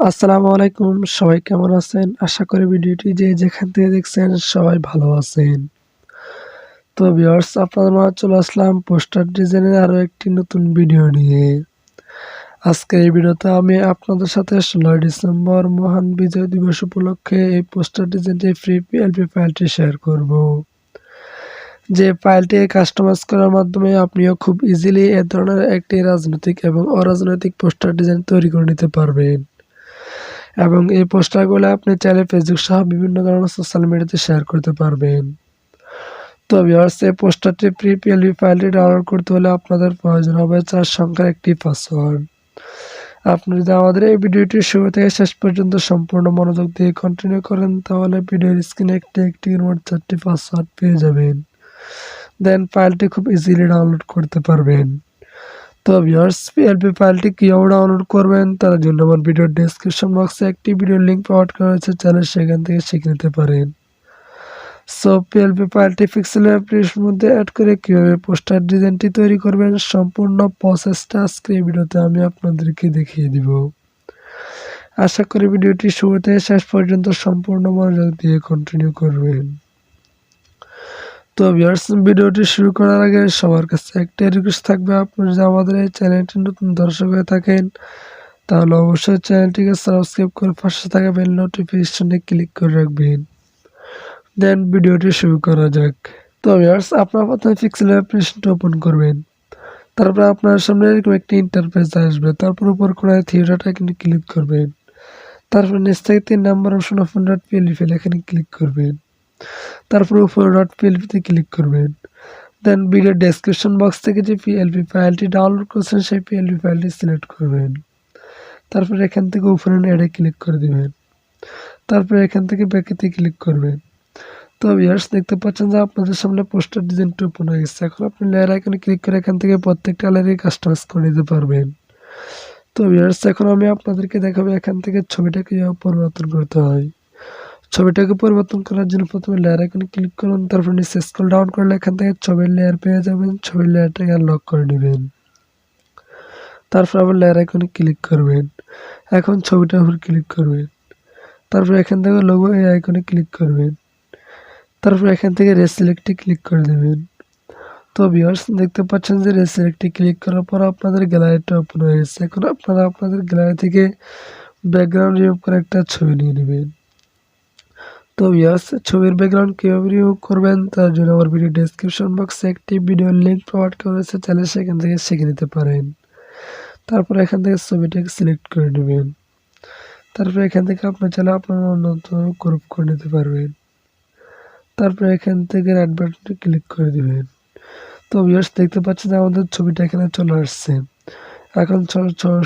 আসসালামু আলাইকুম, সবাই কেমন আছেন? আশা করি ভিডিওটি যে যেখান থেকে দেখছেন সবাই ভালো আছেন। তো ভিউয়ার্স, আপনাদের মাঝে চলে আসলাম পোস্টার ডিজাইনের আরও একটি নতুন ভিডিও নিয়ে। আজকে এই ভিডিওতে আমি আপনাদের সাথে ১৬ই ডিসেম্বর মহান বিজয় দিবস উপলক্ষে এই পোস্টার ডিজাইনটি ফ্রি পিএলপি ফাইলটি শেয়ার করব। যে ফাইলটি কাস্টমাইজ করার মাধ্যমে আপনিও খুব ইজিলি এ ধরনের একটি রাজনৈতিক এবং অরাজনৈতিক পোস্টার ডিজাইন তৈরি করে নিতে পারবেন। এবং এই পোস্টারগুলো আপনি চাইলে ফেসবুক সহ বিভিন্ন ধরনের সোশ্যাল মিডিয়াতে শেয়ার করতে পারবেন। তো ভিউয়ার্স এই পোস্টারটি প্রি পিএলভি ফাইলটি ডাউনলোড করতে হলে আপনাদের প্রয়োজন হবে চার সংখ্যার একটি পাসওয়ার্ড আপনি যদি আমাদের এই ভিডিওটি শুরু থেকে শেষ পর্যন্ত সম্পূর্ণ মনোযোগ দিয়ে কন্টিনিউ করেন, তাহলে ভিডিওর স্ক্রিনে একটি একটি মোট চারটি পাসওয়ার্ড পেয়ে যাবেন। দেন ফাইলটি খুব ইজিলি ডাউনলোড করতে পারবেন। তো ভিউয়ার্স পিএলপি ফাইলটি কীভাবে ডাউনলোড করবেন তার জন্য আমার ভিডিওর ডেসক্রিপশন বক্সে একটি ভিডিওর লিঙ্ক প্রোভাইড করা হয়েছে চ্যানেল সেখান থেকে শিখে নিতে পারেন। সো পিএলপি ফাইলটি পিক্সেল অ্যাপ্লিকেশনের মধ্যে অ্যাড করে কীভাবে পোস্টার ডিজাইনটি তৈরি করবেন, সম্পূর্ণ প্রসেসটা আজকে এই ভিডিওতে আমি আপনাদেরকে দেখিয়ে দিব। আশা করি ভিডিওটি শুরু থেকে শেষ পর্যন্ত সম্পূর্ণ মনোযোগ দিয়ে কন্টিনিউ করবেন। তো ভিউয়ার্স ভিডিওটি শুরু করার আগে সবার কাছে একটা রিকোয়েস্ট থাকবে। আপনি যদি আমাদের এই চ্যানেলটি নতুন দর্শক হয়ে থাকেন, তাহলে অবশ্যই চ্যানেলটিকে সাবস্ক্রাইব করে পাশে থাকা বেল নোটিফিকেশনে ক্লিক করে রাখবেন। দেন ভিডিওটি শুরু করা যাক। তো ভিউয়ার্স আপনার প্রথমে পিক্সেল অ্যাপ্লিকেশনটা ওপেন করবেন। তারপর আপনার সামনে এরকম একটি ইন্টারফেস আসবে। তারপর উপর কোনায় থিয়েটারটা কিন্তু ক্লিক করবেন। তারপর নিচ থেকে তিন number option open dot PLP এখানে ক্লিক করবেন। তারপর উপরে ডট পিএলপিতে ক্লিক করবেন। দেন ভিডিও ডেসক্রিপশন বক্স থেকে যে পিএলপি ফাইলটি ডাউনলোড করছেন, সেই পিএলপি ফাইলটি সিলেক্ট করবেন। তারপর এখান থেকে উপরে অ্যাডে ক্লিক করে দিবেন। তারপর এখান থেকে ব্যাকেতে ক্লিক করবেন। তো ভিউয়ার্স দেখতে পাচ্ছেন যে আপনাদের সামনে পোস্টার ডিজাইনটা ওপেন হয়ে গেছে। এখন আপনি লেয়ার আইকনে ক্লিক করে এখান থেকে প্রত্যেকটা লেয়ারই কাস্টমাইজ করে নিতে পারবেন। তো ভিউয়ার্স এখন আমি আপনাদেরকে দেখাবো এখান থেকে ছবিটাকে পরিবর্তন করতে হয়। ছবিটাকে পরিবর্তন করার জন্য প্রথমে লেয়ার এখানে ক্লিক করুন, তারপর নিচে স্ক্রল ডাউন করলে এখান থেকে ছবির লেয়ার পেয়ে যাবেন, ছবির লেয়ারটাকে আনলক করে নেবেন। তারপর আবার লেয়ার এখানে ক্লিক করবেন। এখন ছবিটার উপর ক্লিক করবেন। তারপর এখান থেকে লোগো এই আইকনে ক্লিক করবেন। তারপর এখান থেকে রেসিলেক্টে ক্লিক করে দেবেন। তো ভিউয়ার্স দেখতে পাচ্ছেন যে রেসিলেক্টে ক্লিক করার পর আপনাদের গ্যালারিটা ওপেন হয়ে গেছে। এখন আপনারা আপনাদের গ্যালারি থেকে ব্যাকগ্রাউন্ড রিমুভ করে একটা ছবি নিয়ে নেবেন। তো ইয়াস ছবির ব্যাকগ্রাউন্ড কীভাবে রিমুভ করবেন তার জন্য আমার ভিডিও ডেসক্রিপশন বক্সে একটি ভিডিও লিঙ্ক প্রোভাইড করেছে চাইলে সেখান থেকে শিখে নিতে পারেন। তারপর এখান থেকে ছবিটাকে সিলেক্ট করে নেবেন। তারপর এখান থেকে আপনার চাইলে আপনার অন্যত গ্রুপ করে নিতে পারবেন। তারপর এখান থেকে রাইট বাটনে ক্লিক করে দেবেন। তো ভিউয়ার্স, দেখতে পাচ্ছেন আমাদের ছবিটা এখানে চলে আসছে। এখন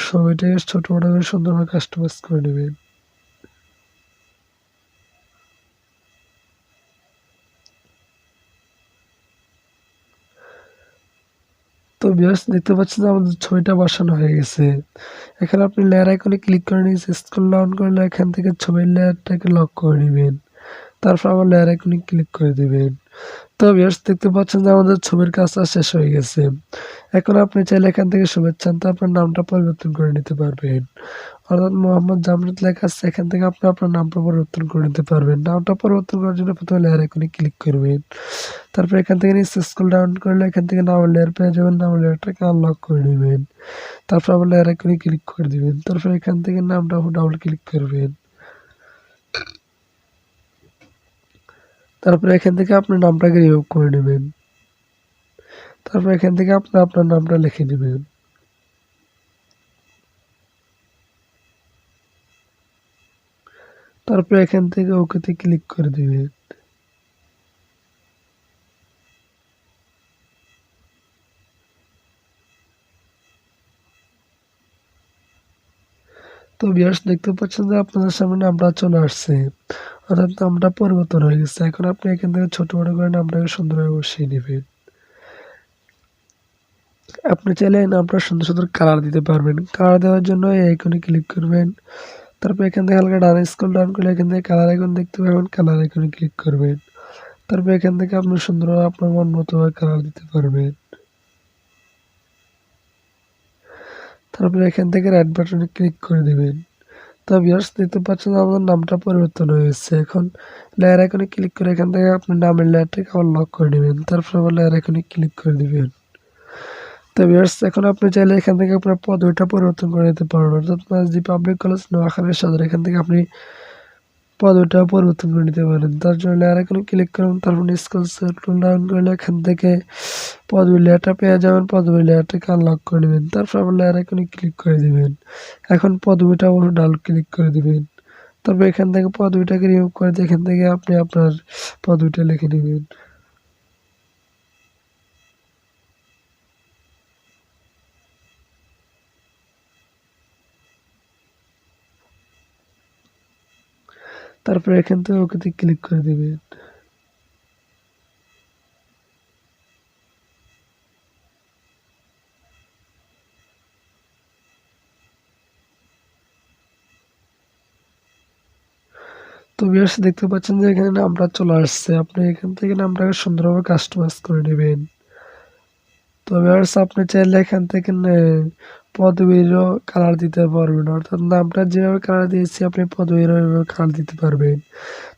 ছবিটাকে ছোটো করে সুন্দরভাবে কাস্টমাইজ করে নেবেন। তো বিয়ার্স দেখতে পাচ্ছেন আমাদের ছবিটা বসানো হয়ে গেছে। এখানে আপনি লেয়ার আইকনে ক্লিক করে নিয়ে স্ক্রল ডাউন করলে এখান থেকে ছবির লেয়ারটাকে লক করে নেবেন। তারপর আবার লেয়ার আইকনে ক্লিক করে দেবেন। তো বিয়াস দেখতে পাচ্ছেন যে আমাদের ছবির কাজটা শেষ হয়ে গেছে। এখন আপনি চাইলে এখান থেকে শুভেচ্ছান তো আপনার নামটা পরিবর্তন করে নিতে পারবেন। অর্থাৎ মোহাম্মদ জামরুদ লেখা আছে, এখান থেকে আপনি আপনার নামটা পরিবর্তন করে নিতে পারবেন। নামটা পরিবর্তন করার জন্য প্রথমে লেয়ার এখানে ক্লিক করবেন। তারপর এখান থেকে নিচে স্কুল ডাউন করলে এখান থেকে নাম লেয়ার পেয়ে যাবেন নাম লেয়ারটাকে আনলক করে নেবেন। তারপর আবার লেয়ার এখানে ক্লিক করে দিবেন। তারপর এখান থেকে নামটা ডাবল ক্লিক করবেন। তারপরে এখান থেকে আপনার নামটাকে রিমুভ করে নেবেন। তারপর এখান থেকে আপনি আপনার নামটা লিখে নেবেন। তারপর এখান থেকে ওকেতে ক্লিক করে দিবেন তো বিয়ার্স দেখতে পাচ্ছেন যে আপনাদের সামনে নামটা চলে আসছে। অর্থাৎ নামটা পরিবর্তন হয়ে গেছে। এখন আপনি এখান থেকে ছোট বড় করে নামটাকে সুন্দরভাবে বসিয়ে নেবেন আপনি চাইলে নামটা সুন্দর সুন্দর কালার দিতে পারবেন। কালার দেওয়ার জন্য এই ক্লিক করবেন। তারপর এখান থেকে হালকা ডান স্কুল ডাউন করলে এখান থেকে কালার আইকন দেখতে পাবেন। কালার আইকনে ক্লিক করবেন। তারপর এখান থেকে আপনি সুন্দরভাবে আপনার মন মতোভাবে কালার দিতে পারবেন। তারপর এখান থেকে রাইট বাটনে ক্লিক করে দেবেন। তো ভিউয়ার্স দেখতে পাচ্ছেন আমাদের নামটা পরিবর্তন হয়েছে এখন লেয়ার আইকনে ক্লিক করে এখান থেকে আপনি নামের লেয়ারটাকে আবার লক করে নেবেন। তারপর আবার লেয়ার আইকনে ক্লিক করে দিবেন। তো ভিউয়ার্স, এখন আপনি চাইলে এখান থেকে আপনার পদবিটা পরিবর্তন করে নিতে পারবেন। অর্থাৎ মাসজি পাবলিক কলেজ নোয়াখালীর সদর, এখান থেকে আপনি পদবিটা পরিবর্তন করে নিতে পারেন। তার জন্য এখানে ক্লিক করুন, তারপর স্কুল ডাউন করলে এখান থেকে পদবি লেয়ারটা পেয়ে যাবেন পদবি লেয়ারটাকে আনলক করে নেবেন। তারপর আবার লেয়ার এখানে ক্লিক করে দিবেন। এখন পদবিটা আবার ডাল ক্লিক করে দিবেন। তারপর এখান থেকে পদবিটাকে রিমুভ করে দিয়ে এখান থেকে আপনি আপনার পদবিটা লিখে নেবেন। তারপরে এখান থেকে ওকেতে ক্লিক করে দেবেন তো বিয়ার্স দেখতে পাচ্ছেন যে এখানে নামটা চলে আসছে। আপনি এখান থেকে নামটাকে সুন্দরভাবে কাস্টমাইজ করে নেবেন। তো বিয়ার্স আপনি চাইলে এখান থেকে পদবীরও কালার দিতে পারবেন, অর্থাৎ নামটা যেভাবে কালার দিয়েছি আপনি পদবীরও কালার দিতে পারবেন।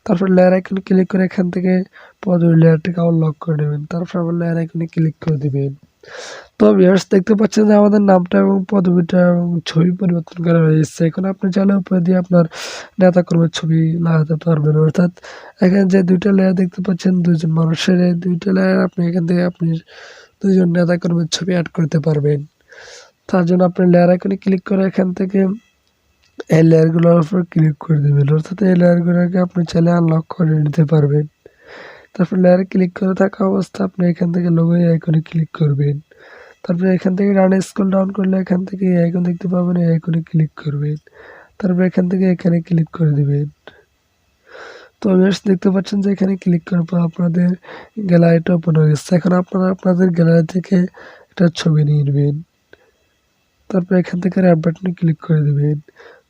তারপর লেয়ার আইকনে ক্লিক করে এখান থেকে পদবীর লেয়ারটাকে আবার লক করে নেবেন, তারপর আবার লেয়ার আইকনে ক্লিক করে দিবেন। তো ভিউয়ার্স দেখতে পাচ্ছেন যে আমাদের নামটা এবং পদবিটা এবং ছবি পরিবর্তন করা হয়েছে এখন আপনি চাইলে উপরে দিয়ে আপনার নেতাকর্মের ছবি লাগাতে পারবেন, অর্থাৎ এখানে যে দুইটা লেয়ার দেখতে পাচ্ছেন দুজন মানুষের দুইটা লেয়ার আপনি এখান থেকে আপনি দুজন নেতাকর্মের ছবি অ্যাড করতে পারবেন। তার জন্য আপনি লেয়ার আইকনে ক্লিক করে এখান থেকে এই লেয়ারগুলোর উপর ক্লিক করে দেবেন। অর্থাৎ এই লেয়ারগুলোকে আপনি চাইলে আনলক করে নিতে পারবেন। তারপর লেয়ারে ক্লিক করে থাকা অবস্থা আপনি এখান থেকে লোগো আইকনে ক্লিক করবেন। তারপরে এখান থেকে রানে স্কুল ডাউন করলে এখান থেকে এই আইকন দেখতে পাবেন, এই আইকনে ক্লিক করবেন। তারপর এখান থেকে এখানে ক্লিক করে দিবেন। তো বেশ দেখতে পাচ্ছেন যে এখানে ক্লিক করার পর আপনাদের গ্যালারিটা ওপেন হয়ে গেছে। এখন আপনারা আপনাদের গ্যালারি থেকে একটা ছবি নিয়ে নেবেন। তারপর এখান থেকে র্যাপ বাটনে ক্লিক করে দেবেন।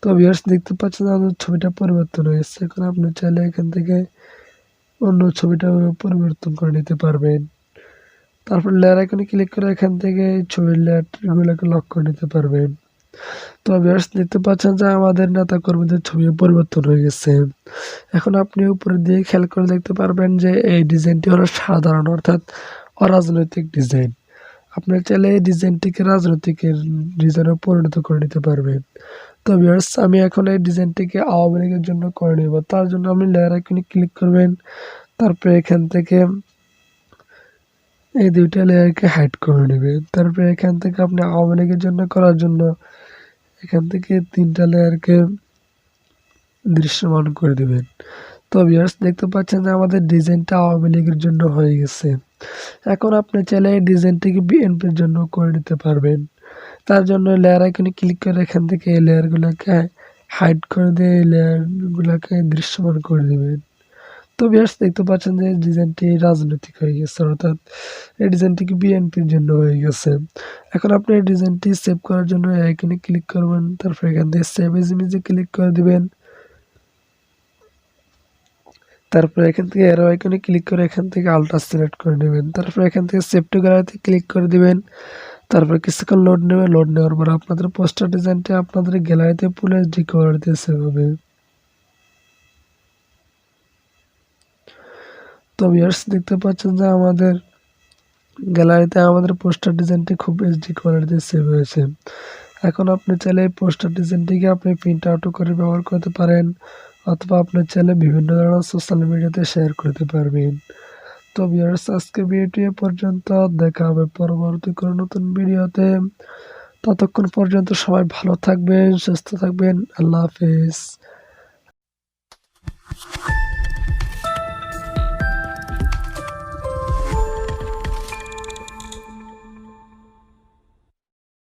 তো ভিউয়ার্স দেখতে পাচ্ছেন আমাদের ছবিটা পরিবর্তন হয়েছে এখন আপনি চাইলে এখান থেকে অন্য ছবিটা পরিবর্তন করে নিতে পারবেন। তারপর লেয়ার আইকনে ক্লিক করে এখান থেকে ছবির লেয়ারগুলোকে লক করে নিতে পারবেন। তো ভিউয়ার্স দেখতে পাচ্ছেন যে আমাদের নেতা কর্মীদের ছবি পরিবর্তন হয়ে গেছে। এখন আপনি উপরে দিয়ে খেয়াল করে দেখতে পারবেন যে এই ডিজাইনটি হলো সাধারণ, অর্থাৎ অরাজনৈতিক ডিজাইন আপনার চাইলে এই ডিজাইনটিকে রাজনৈতিকের ডিজাইনে পরিণত করে নিতে পারবেন। তো ভিউয়ার্স আমি এখন এই ডিজাইনটিকে আওয়ামী লীগের জন্য করে নেব। তার জন্য আপনি লেয়ার আইকনে ক্লিক করবেন। তারপরে এখান থেকে এই দুইটা লেয়ারকে হাইড করে নেবেন। তারপরে এখান থেকে আপনি আওয়ামী লীগের জন্য করার জন্য এখান থেকে তিনটা লেয়ারকে দৃশ্যমান করে দেবেন। তো ভিউয়ার্স দেখতে পাচ্ছেন যে আমাদের ডিজাইনটা আওয়ামী লীগের জন্য হয়ে গেছে। এখন আপনি চাইলে এই ডিজাইনটিকে বিএনপির জন্য করে নিতে পারবেন। তার জন্য লেয়ার আইকনে ক্লিক করে এখান থেকে এই লেয়ারগুলোকে হাইড করে দিয়ে এই লেয়ারগুলোকে দৃশ্যমান করে দেবেন। তো বেশ দেখতে পাচ্ছেন যে ডিজাইনটি রাজনৈতিক হয়ে গেছে, অর্থাৎ এই ডিজাইনটিকে বিএনপির জন্য হয়ে গেছে। এখন আপনি এই ডিজাইনটি সেভ করার জন্য এখানে ক্লিক করবেন, তারপর এখান থেকে সেভ এজ ইমেজে ক্লিক করে দিবেন। তারপর এখান থেকে এরো আইকনে ক্লিক করে এখান থেকে আলট্রা সিলেক্ট করে নেবেন। তারপর এখান থেকে সেভ টু গ্যালারিতে ক্লিক করে দিবেন। তারপর কিছুক্ষণ লোড নেবে। লোড নেওয়ার পর আপনাদের পোস্টার ডিজাইনটি আপনাদের গ্যালারিতে পুলে ডি কোয়ালিটিতে সেভ হবে। তো ভিউয়ার্স দেখতে পাচ্ছেন যে আমাদের গ্যালারিতে আমাদের পোস্টার ডিজাইনটি খুব এইচডি কোয়ালিটিতে সেভ হয়েছে। এখন আপনি চাইলে এই পোস্টার ডিজাইনটিকে আপনি প্রিন্ট আউট করে ব্যবহার করতে পারেন। অথবা আপনার চ্যানেলে বিভিন্ন ধরনের সোশ্যাল মিডিয়াতে শেয়ার করতে পারবেন। তো ভিউয়ার্স আজকে ভিডিওটি পর্যন্ত। দেখা হবে পরবর্তী কোনো নতুন ভিডিওতে ততক্ষণ পর্যন্ত সবাই ভালো থাকবেন, সুস্থ থাকবেন। আল্লাহ হাফেজ।